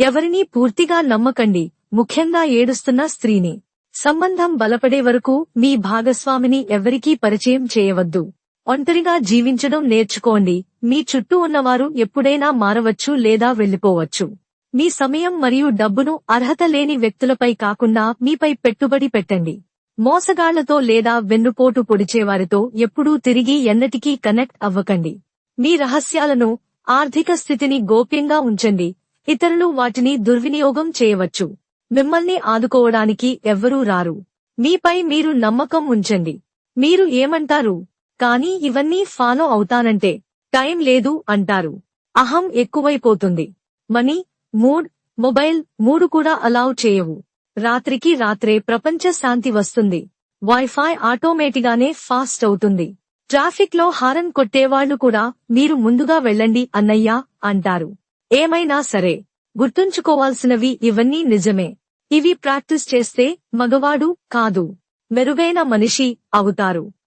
ఎవరినీ పూర్తిగా నమ్మకండి. ముఖ్యంగా ఏడుస్తున్న స్త్రీని. సంబంధం బలపడే వరకు మీ భాగస్వామిని ఎవరికీ పరిచయం చేయవద్దు. ఒంటరిగా జీవించడం నేర్చుకోండి. మీ చుట్టూ ఉన్నవారు ఎప్పుడైనా మారవచ్చు లేదా వెళ్ళిపోవచ్చు మీ సమయం మరియు డబ్బును అర్హత లేని వ్యక్తులపై కాకుండా మీపై పెట్టుబడి పెట్టండి. మోసగాళ్ళతో లేదా వెన్నుపోటు పొడిచేవారితో ఎప్పుడూ తిరిగి ఎన్నటికీ కనెక్ట్ అవ్వకండి. మీ రహస్యాలను ఆర్థిక స్థితిని గోప్యంగా ఉంచండి. ఇతరులు వాటిని దుర్వినియోగం చేయవచ్చు. మిమ్మల్ని ఆదుకోవడానికి ఎవ్వరూ రారు. మీపై మీరు నమ్మకం ఉంచండి. మీరు ఏమంటారు? కానీ ఇవన్నీ ఫాలో అవుతానంటే టైం లేదు అంటారు. అహం ఎక్కువైపోతుంది. మనీ మూడ్ మొబైల్ మూడు కూడా అలౌ చేయవు. రాత్రికి రాత్రే ప్రపంచ శాంతి వస్తుంది. వైఫై ఆటోమేటిగానే ఫాస్ట్ అవుతుంది. ట్రాఫిక్లో హారన్ కొట్టేవాళ్ళు కూడా మీరు ముందుగా వెళ్ళండి అన్నయ్యా అంటారు. ఏమైనా సరే గుర్తుంచుకోవాల్సినవి ఇవన్నీ నిజమే. ఇవి ప్రాక్టీస్ చేస్తే మగవాడు కాదు మెరుగైన మనిషి అవుతారు.